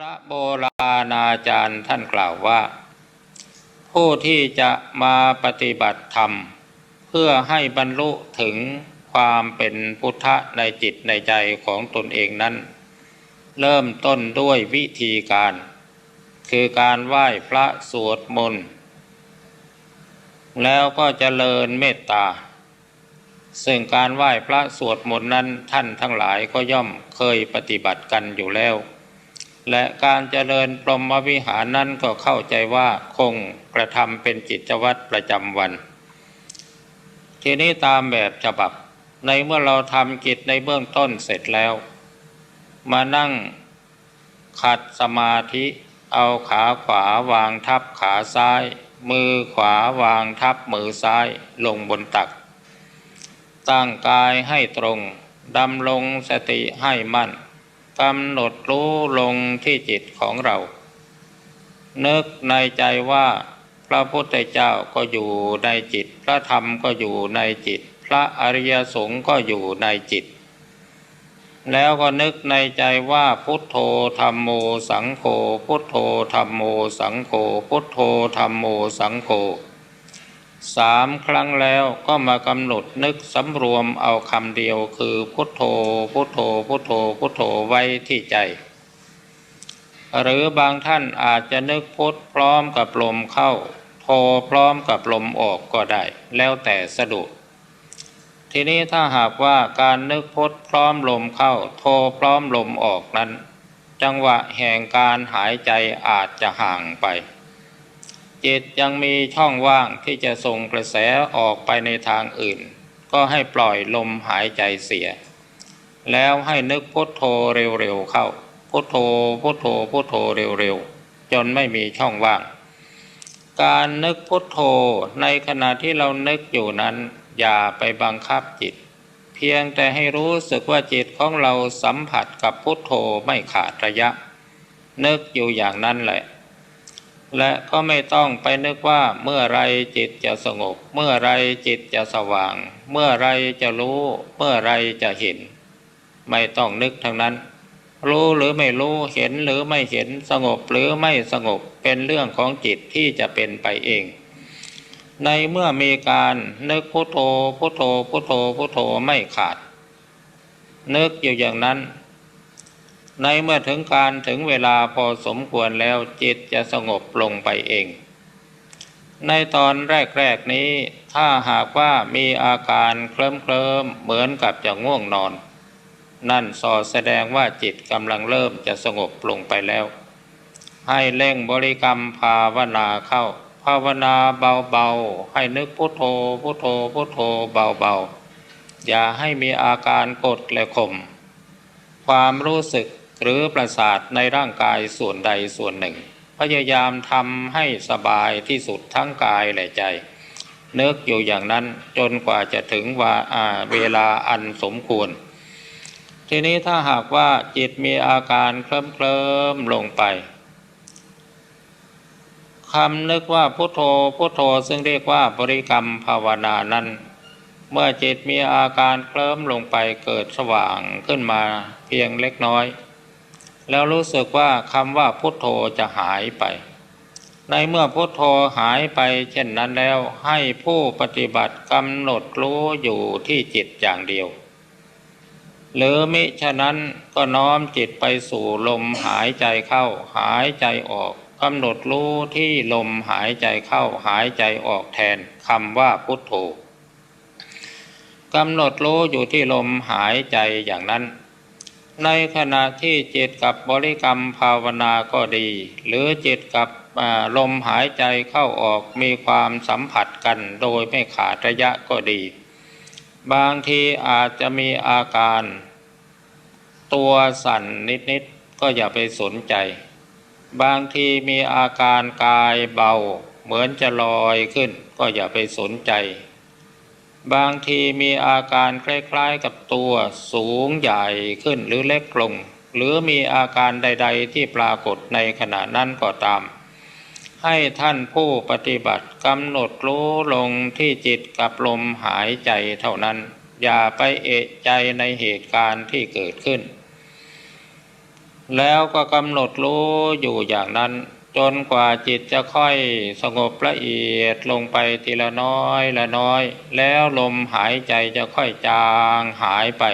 พระโบราณอาจารย์ท่านกล่าวว่า ผู้ที่จะมาปฏิบัติธรรม เพื่อให้บรรลุถึงความเป็นพุทธะในจิตในใจของตนเองนั้น เริ่มต้นด้วยวิธีการ คือการไหว้พระสวดมนต์แล้วก็เจริญเมตตา ซึ่งการไหว้พระสวดมนต์นั้นท่านทั้งหลายก็ย่อมเคยปฏิบัติกันอยู่แล้ว และการเจริญพรหมวิหารนั้นก็เข้าใจว่าคงกระทำเป็นกิจวัตรประจำวัน ทีนี้ตามแบบฉบับ ในเมื่อเราทำกิจในเบื้องต้นเสร็จแล้ว มานั่งขัดสมาธิ เอาขาขวาวางทับขาซ้าย มือขวาวางทับมือซ้ายลงบนตัก ตั้งกายให้ตรงดำลงสติให้มั่น กำหนดรู้ลงที่จิตของเรา นึกในใจว่าพระพุทธเจ้าก็อยู่ในจิต พระธรรมก็อยู่ในจิต พระอริยสงฆ์ก็อยู่ในจิต แล้วก็นึกในใจว่าพุทโธธรรมโมสังโฆพุทโธธรรมโมสังโฆพุทโธธรรมโมสังโฆ สามครั้งแล้วก็มากำหนดนึกสำรวมเอาคำเดียวคือพุทโธพุทโธพุทโธพุทโธไว้ที่ใจ หรือบางท่านอาจจะนึกพุทพร้อมกับลมเข้าโธพร้อมกับลมออกก็ได้ แล้วแต่สะดวกทีนี้ถ้าหากว่าการนึกพุทพร้อมลมเข้าโธพร้อมลมออกนั้น จังหวะแห่งการหายใจอาจจะห่างไป จิตยังมีช่องว่างที่จะส่งกระแสออกไปในทางอื่น ก็ให้ปล่อยลมหายใจเสีย แล้วให้นึกพุทโธเร็วๆเข้า พุทโธพุทโธพุทโธเร็วๆจนไม่มีช่องว่าง การนึกพุทโธในขณะที่เรานึกอยู่นั้น อย่าไปบังคับจิต เพียงแต่ให้รู้สึกว่าจิตของเราสัมผัสกับพุทโธไม่ขาดระยะ นึกอยู่อย่างนั้นแหละ และก็ไม่ต้องไปนึกว่าเมื่อไรจิตจะสงบ เมื่อไรจิตจะสว่าง เมื่อไรจะรู้ เมื่อไรจะเห็น ไม่ต้องนึกทั้งนั้น รู้หรือไม่รู้เห็นหรือไม่เห็นสงบหรือไม่สงบเป็นเรื่องของจิตที่จะเป็นไปเอง ในเมื่อมีการนึกพุทโธพุทโธพุทโธพุทโธไม่ขาด นึกอยู่อย่างนั้น ในเมื่อถึงการถึงเวลาพอสมควรแล้วจิตจะสงบลงไปเอง ในตอนแรก ๆ นี้ถ้าหากว่ามีอาการเคลิ้มเคลิมเหมือนกับจะง่วงนอน นั่นสอแสดงว่าจิตกำลังเริ่มจะสงบลงไปแล้ว ให้เร่งบริกรรมภาวนาเข้า ภาวนาเบาๆ ให้นึกพุโทโธพุโทโธพุโทโธเบาๆ อย่าให้มีอาการกดและข่มความรู้สึก หรือประสาทในร่างกายส่วนใดส่วนหนึ่ง พยายามทำให้สบายที่สุดทั้งกายและใจ เนึกอยู่อย่างนั้นจนกว่าจะถึงว่าเวลาอันสมควร ทีนี้ถ้าหากว่าจิตมีอาการเคลิ้มเคลิมลงไปคำนึกว่าพุโทโธพุโทโธซึ่งเรียกว่าบริกรรมภาวนานั้น เมื่อจิตมีอาการเคลิ้มลงไปเกิดสว่างขึ้นมาเพียงเล็กน้อย แล้วรู้สึกว่าคำว่าพุทโธจะหายไป ในเมื่อพุทโธหายไป เช่นนั้นแล้วให้ผู้ปฏิบัติกำหนดรู้อยู่ที่จิตอย่างเดียว หรือมิฉะนั้นก็น้อมจิตไปสู่ลมหายใจเข้า หายใจออกกำหนดรู้ที่ลมหายใจเข้าหายใจออกแทนคำว่าพุทโธกำหนดรู้อยู่ที่ลมหายใจอย่างนั้น ในขณะที่จิตกับบริกรรมภาวนาก็ดี หรือจิตกับลมหายใจเข้าออกมีความสัมผัสกันโดยไม่ขาดระยะก็ดี บางทีอาจจะมีอาการ ตัวสั่นนิดๆก็อย่าไปสนใจ บางทีมีอาการกายเบาเหมือนจะลอยขึ้นก็อย่าไปสนใจ บางทีมีอาการคล้ายๆกับตัวสูงใหญ่ขึ้นหรือเล็กลง หรือมีอาการใด ๆ ที่ปรากฏในขณะนั้นก็ตาม ให้ท่านผู้ปฏิบัติกำหนดรู้ลงที่จิตกับลมหายใจเท่านั้น อย่าไปเอะใจในเหตุการณ์ที่เกิดขึ้น แล้วก็กำหนดรู้อยู่อย่างนั้น จนกว่าจิตจะค่อยสงบละเอียดลงไปทีละน้อยละน้อย แล้วลมหายใจจะค่อยจางหายไป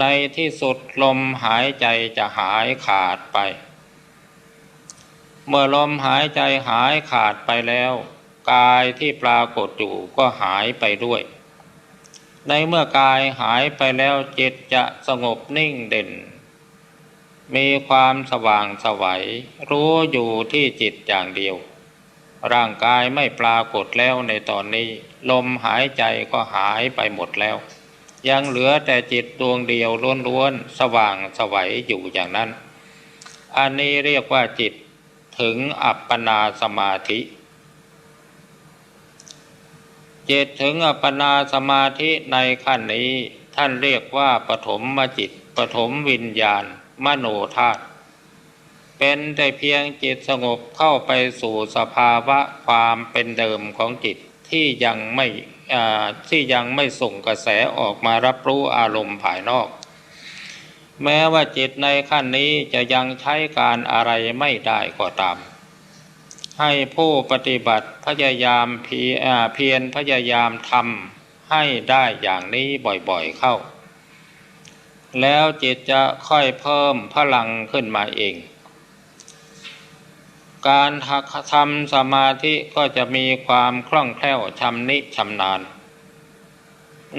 ในที่สุดลมหายใจจะหายขาดไป เมื่อลมหายใจหายขาดไปแล้ว กายที่ปรากฏอยู่ก็หายไปด้วย ในเมื่อกายหายไปแล้วจิตจะสงบนิ่งเด่น มีความสว่างสวัยรู้อยู่ที่จิตอย่างเดียว ร่างกายไม่ปรากฏแล้วในตอนนี้ ลมหายใจก็หายไปหมดแล้ว ยังเหลือแต่จิตดวงเดียวล้วนๆสว่างสวัยอยู่อย่างนั้น อันนี้เรียกว่าจิตถึงอัปปนาสมาธิจิตถึงอัปปนาสมาธิในขั้นนี้ ท่านเรียกว่าปฐมมจิตปฐมวิญญาณ มโนธาตุเป็นแต่เพียงจิตสงบเข้าไปสู่สภาวะความเป็นเดิมของจิตที่ยังไม่ที่ยังไม่ส่งกระแสออกมารับรู้อารมณ์ภายนอก แม้ว่าจิตในขั้นนี้จะยังใช้การอะไรไม่ได้ก็ตาม ให้ผู้ปฏิบัติพยายามเพียรพยายามทำให้ได้อย่างนี้บ่อยๆเข้า แล้วจิตจะค่อยเพิ่มพลังขึ้นมาเอง การทำสมาธิก็จะมีความคล่องแคล่วชำนิชำนาญ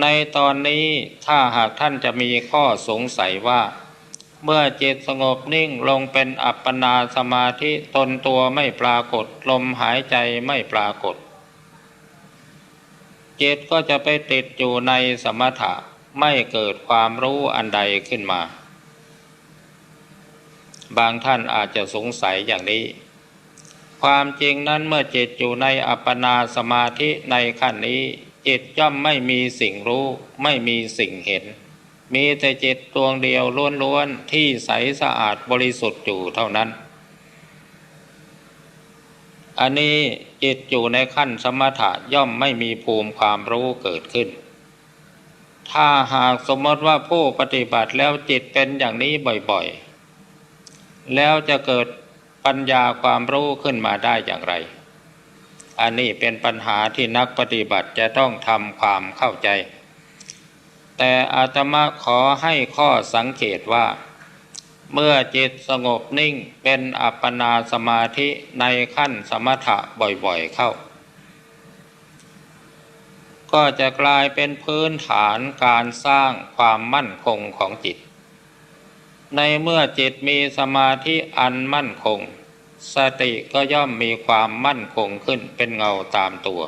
ในตอนนี้ถ้าหากท่านจะมีข้อสงสัยว่า เมื่อจิตสงบนิ่งลงเป็นอัปปนาสมาธิตนตัวไม่ปรากฏลมหายใจไม่ปรากฏจิตก็จะไปติดอยู่ในสมถะ ไม่เกิดความรู้อันใดขึ้นมา บางท่านอาจจะสงสัยอย่างนี้ ความจริงนั้นเมื่อจิตอยู่ในอัปปนาสมาธิในขั้นนี้ จิตย่อมไม่มีสิ่งรู้ไม่มีสิ่งเห็น มีแต่จิตดวงเดียวล้วนๆที่ใสสะอาดบริสุทธิ์อยู่เท่านั้น อันนี้จิตอยู่ในขั้นสมถะย่อมไม่มีภูมิความรู้เกิดขึ้น ถ้าหากสมมติว่าผู้ปฏิบัติแล้วจิตเป็นอย่างนี้บ่อยๆ แล้วจะเกิดปัญญาความรู้ขึ้นมาได้อย่างไร อันนี้เป็นปัญหาที่นักปฏิบัติจะต้องทำความเข้าใจ แต่อาตมาขอให้ข้อสังเกตว่า เมื่อจิตสงบนิ่งเป็นอัปปนาสมาธิในขั้นสมถะบ่อยๆเข้า ก็จะกลายเป็นพื้นฐานการสร้างความมั่นคงของจิต ในเมื่อจิตมีสมาธิอันมั่นคง สติก็ย่อมมีความมั่นคงขึ้นเป็นเงาตามตัว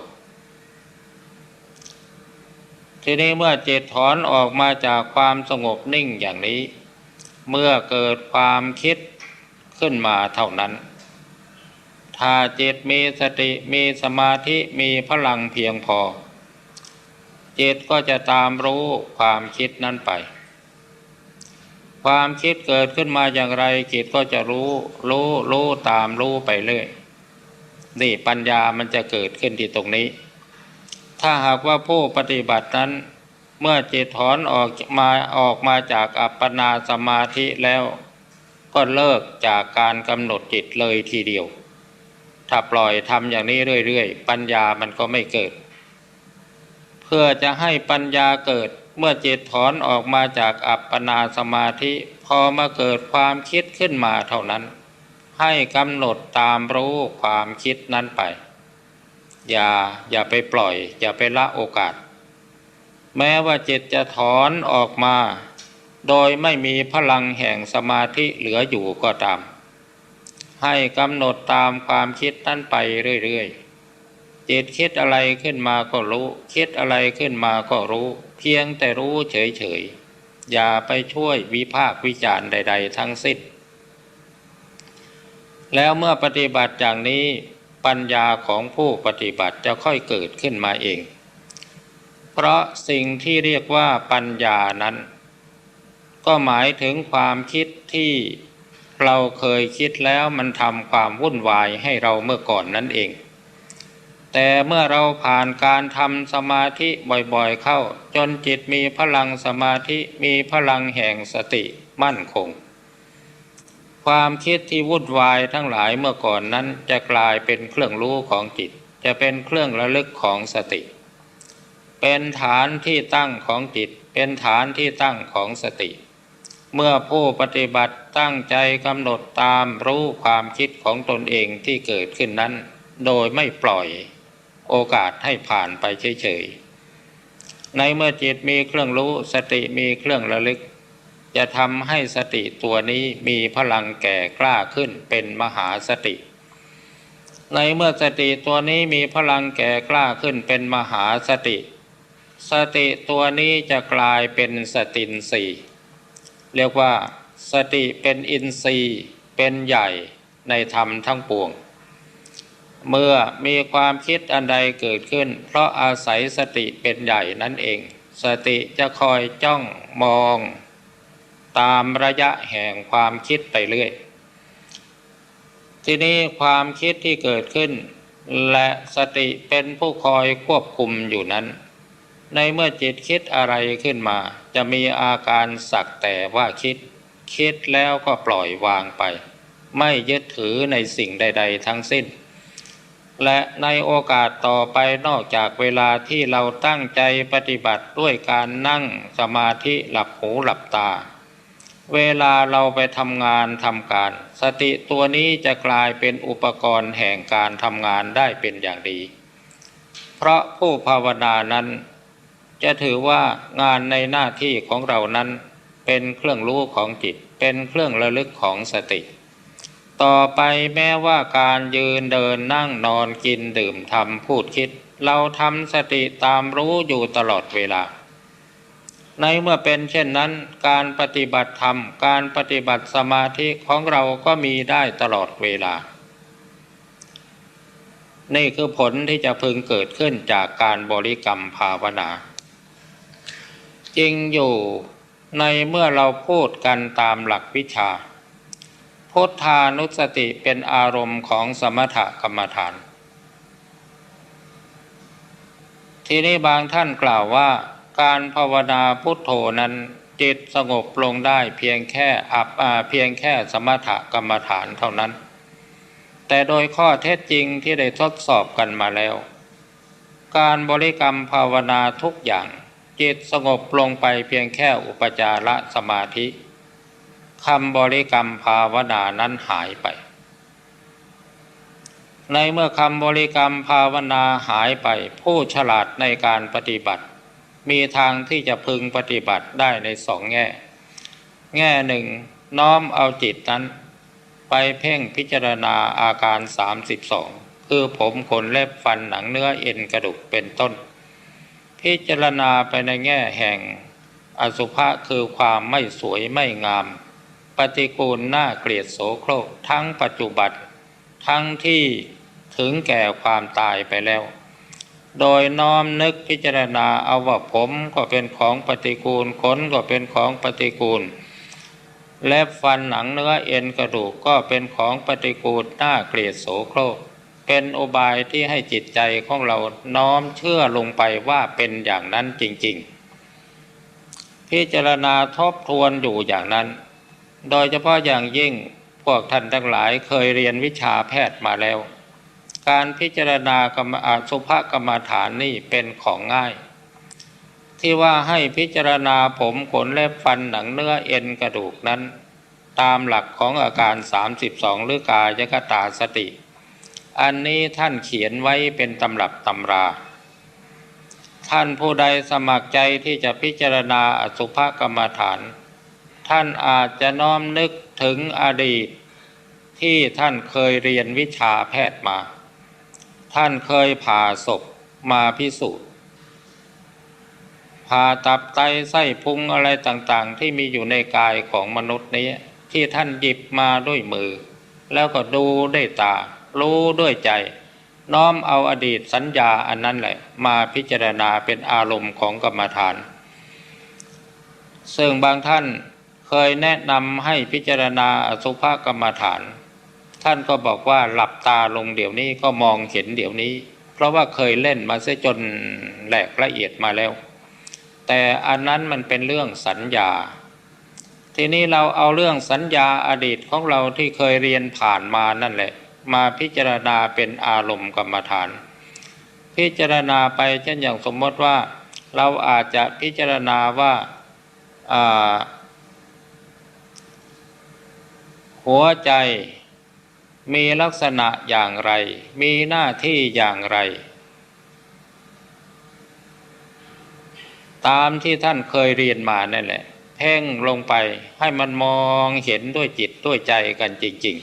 ทีนี้เมื่อจิตถอนออกมาจากความสงบนิ่งอย่างนี้ เมื่อเกิดความคิดขึ้นมาเท่านั้นถ้าจิตมีสติมีสมาธิมีพลังเพียงพอ จิตก็จะตามรู้ความคิดนั้นไป ความคิดเกิดขึ้นมาอย่างไรจิตก็จะรู้รู้รู้ตามรู้ไปเรื่อยนี่ปัญญามันจะเกิดขึ้นที่ตรงนี้ ถ้าหากว่าผู้ปฏิบัตินั้น เมื่อจิตถอนออกมาออกมาจากอัปปนาสมาธิแล้ว ก็เลิกจากการกำหนดจิตเลยทีเดียว ถ้าปล่อยทำอย่างนี้เรื่อยๆ ปัญญามันก็ไม่เกิด เพื่อจะให้ปัญญาเกิดเมื่อจิตถอนออกมาจากอัปปนาสมาธิ พอมาเกิดความคิดขึ้นมาเท่านั้น ให้กำหนดตามรู้ความคิดนั้นไป อย่าอย่าไปปล่อย อย่าไปละโอกาส แม้ว่าจิตจะถอนออกมา โดยไม่มีพลังแห่งสมาธิเหลืออยู่ก็ตาม ให้กำหนดตามความคิดนั้นไปเรื่อยๆ จิตคิดอะไรขึ้นมาก็รู้ คิดอะไรขึ้นมาก็รู้ เพียงแต่รู้เฉยๆ อย่าไปช่วยวิพากวิจารณ์ใด ๆ ทั้งสิ้น แล้วเมื่อปฏิบัติอย่างนี้ปัญญาของผู้ปฏิบัติจะค่อยเกิดขึ้นมาเอง เพราะสิ่งที่เรียกว่าปัญญานั้น ก็หมายถึงความคิดที่เราเคยคิดแล้วมันทำความวุ่นวายให้เราเมื่อก่อนนั่นเอง แต่เมื่อเราผ่านการทำสมาธิบ่อยๆเข้า จนจิตมีพลังสมาธิมีพลังแห่งสติมั่นคง ความคิดที่วุ่นวายทั้งหลายเมื่อก่อนนั้นจะกลายเป็นเครื่องรู้ของจิต จะเป็นเครื่องระลึกของสติ เป็นฐานที่ตั้งของจิต เป็นฐานที่ตั้งของสติ เมื่อผู้ปฏิบัติตั้งใจกำหนดตามรู้ความคิดของตนเองที่เกิดขึ้นนั้น โดยไม่ปล่อย โอกาสให้ผ่านไปเฉยๆ ในเมื่อจิตมีเครื่องรู้สติมีเครื่องระลึก จะทำให้สติตัวนี้มีพลังแก่กล้าขึ้นเป็นมหาสติ ในเมื่อสติตัวนี้มีพลังแก่กล้าขึ้นเป็นมหาสติ สติตัวนี้จะกลายเป็นสตินสีเรียกว่าสติเป็นอินทรีย์เป็นใหญ่ในธรรมทั้งปวง เมื่อมีความคิดอันใดเกิดขึ้น เพราะอาศัยสติเป็นใหญ่นั่นเอง สติจะคอยจ้องมอง ตามระยะแห่งความคิดไปเรื่อย ทีนี้ความคิดที่เกิดขึ้น และสติเป็นผู้คอยควบคุมอยู่นั้น ในเมื่อจิตคิดอะไรขึ้นมา จะมีอาการสักแต่ว่าคิด คิดแล้วก็ปล่อยวางไป ไม่ยึดถือในสิ่งใด ๆ ทั้งสิ้น และในโอกาสต่อไปนอกจากเวลาที่เราตั้งใจปฏิบัติด้วยการนั่งสมาธิหลับหูหลับตา เวลาเราไปทำงานทำการ สติตัวนี้จะกลายเป็นอุปกรณ์แห่งการทำงานได้เป็นอย่างดี เพราะผู้ภาวนานั้น จะถือว่างานในหน้าที่ของเรานั้น เป็นเครื่องรู้ของจิต เป็นเครื่องระลึกของสติ ต่อไปแม้ว่าการยืนเดินนั่งนอนกินดื่มทำพูดคิด เราทำสติตามรู้อยู่ตลอดเวลา ในเมื่อเป็นเช่นนั้น การปฏิบัติธรรม การปฏิบัติสมาธิของเราก็มีได้ตลอดเวลา นี่คือผลที่จะพึงเกิดขึ้นจากการบริกรรมภาวนา จริงอยู่ในเมื่อเราพูดกันตามหลักวิชา พุทธานุสติเป็นอารมณ์ของสมถกรรมฐาน ทีนี้บางท่านกล่าวว่าการภาวนาพุทโธนั้นจิตสงบลงได้เพียงแค่อับอาเพียงแค่สมถกรรมฐานเท่านั้น แต่โดยข้อเท็จจริงที่ได้ทดสอบกันมาแล้ว การบริกรรมภาวนาทุกอย่าง จิตสงบลงไปเพียงแค่อุปจารสมาธิ คำบริกรรมภาวนานั้นหายไป ในเมื่อคำบริกรรมภาวนาหายไป ผู้ฉลาดในการปฏิบัติ มีทางที่จะพึงปฏิบัติได้ในสองแง่ แง่หนึ่งน้อมเอาจิตนั้น ไปเพ่งพิจารณาอาการ 32 คือผมขนเล็บฟันหนังเนื้อเอ็นกระดูกเป็นต้น พิจารณาไปในแง่แห่งอสุภะคือความไม่สวยไม่งาม ปฏิกูลน่าเกลียดโสโครกทั้งปัจจุบันทั้งที่ถึงแก่ความตายไปแล้ว โดยน้อมนึกพิจารณาเอาว่าผมก็เป็นของปฏิกูลขนก็เป็นของปฏิกูล และฟันหนังเนื้อเอ็นกระดูกก็เป็นของปฏิกูลน่าเกลียดโสโครกเป็นอบายที่ให้จิตใจของเราน้อมเชื่อลงไปว่าเป็นอย่างนั้นจริง ๆ พิจารณาทบทวนอยู่อย่างนั้น โดยเฉพาะอย่างยิ่งพวกท่านทั้งหลายเคยเรียนวิชาแพทย์มาแล้ว การพิจารณากรรมอสุภกรรมฐานนี่เป็นของง่าย ที่ว่าให้พิจารณาผมขนเล็บฟันหนังเนื้อเอ็นกระดูกนั้น ตามหลักของอาการ 32 หรือกายกตาสติ อันนี้ท่านเขียนไว้เป็นตำรับตำราท่านผู้ใดสมัครใจที่จะพิจารณาอสุภกรรมฐาน ท่านอาจจะน้อมนึกถึงอดีต ที่ท่านเคยเรียนวิชาแพทย์มา ท่านเคยผ่าศพมาพิสูจน์ผ่าตับไตไส้พุงอะไรต่างๆ ที่มีอยู่ในกายของมนุษย์นี้ ที่ท่านหยิบมาด้วยมือ แล้วก็ดูด้วยตา รู้ด้วยใจ น้อมเอาอดีตสัญญาอันนั้นแหละ มาพิจารณาเป็นอารมณ์ของกรรมฐาน ซึ่งบางท่าน เคยแนะนำให้พิจารณาอสุภกรรมฐาน ท่านก็บอกว่าหลับตาลงเดี๋ยวนี้ก็มองเห็นเดี๋ยวนี้ เพราะว่าเคยเล่นมาเสียจนแหลกละเอียดมาแล้ว แต่อันนั้นมันเป็นเรื่องสัญญา ทีนี้เราเอาเรื่องสัญญาอดีตของเราที่เคยเรียนผ่านมานั่นแหละ มาพิจารณาเป็นอารมณ์กรรมฐาน พิจารณาไปเช่นอย่างสมมติว่า เราอาจจะพิจารณาว่า หัวใจมีลักษณะอย่างไร มีหน้าที่อย่างไร ตามที่ท่านเคยเรียนมานั่นแหละ เพ่งลงไปให้มันมองเห็นด้วยจิตด้วยใจกันจริง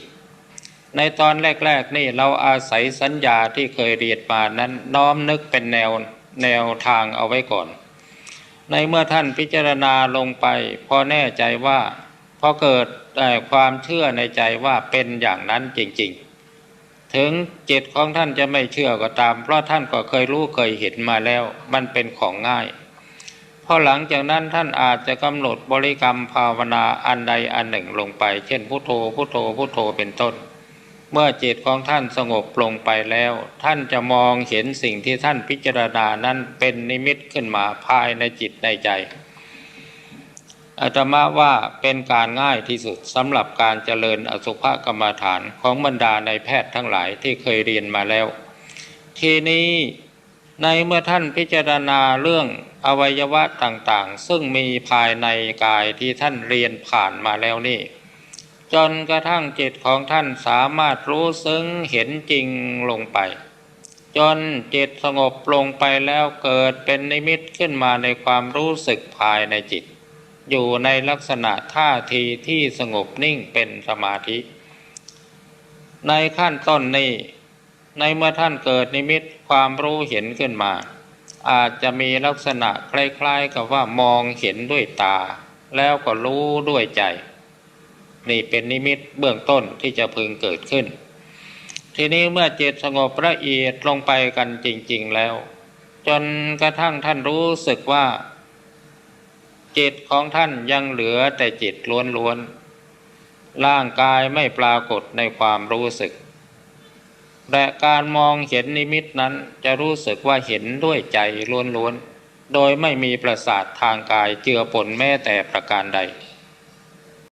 ๆ ในตอนแรก ๆ นี่เราอาศัยสัญญาที่เคยเรียนมานั้น น้อมนึกเป็นแนวแนวทางเอาไว้ก่อน ในเมื่อท่านพิจารณาลงไป พอแน่ใจว่าพอเกิด ความเชื่อในใจว่าเป็นอย่างนั้นจริง ๆ ถึงจิตของท่านจะไม่เชื่อก็ตาม เพราะท่านก็เคยรู้เคยเห็นมาแล้ว มันเป็นของง่ายพอหลังจากนั้นท่านอาจจะกำหนดบริกรรมภาวนาอันใดอันหนึ่งลงไป เช่นพุโทโธพุโทโธพุโทโธเป็นต้น เมื่อจิตของท่านสงบลงไปแล้ว ท่านจะมองเห็นสิ่งที่ท่านพิจารณานั้นเป็นนิมิตขึ้นมาภายในจิตในใจ อาตมาว่าเป็นการง่ายที่สุดสำหรับการเจริญอสุภกรรมฐานของบรรดาในแพทย์ทั้งหลายที่เคยเรียนมาแล้ว ทีนี้ในเมื่อท่านพิจารณาเรื่องอวัยวะต่างๆ ซึ่งมีภายในกายที่ท่านเรียนผ่านมาแล้วนี่ จนกระทั่งจิตของท่านสามารถรู้ซึ้งเห็นจริงลงไป จนจิตสงบลงไปแล้วเกิดเป็นนิมิตขึ้นมาในความรู้สึกภายในจิต อยู่ในลักษณะท่าทีที่สงบนิ่งเป็นสมาธิ ในขั้นต้นนี้ ในเมื่อท่านเกิดนิมิตความรู้เห็นขึ้นมา อาจจะมีลักษณะคล้าย ๆ กับว่ามองเห็นด้วยตา แล้วก็รู้ด้วยใจ นี่เป็นนิมิตเบื้องต้นที่จะพึงเกิดขึ้น ทีนี้เมื่อจิตสงบละเอียดลงไปกันจริง ๆแล้ว จนกระทั่งท่านรู้สึกว่า จิตของท่านยังเหลือแต่จิตล้วนๆ ร่างกายไม่ปรากฏในความรู้สึกแต่การมองเห็นนิมิตนั้นจะรู้สึกว่าเห็นด้วยใจล้วนๆ โดยไม่มีประสาททางกายเจือปนแม้แต่ประการใด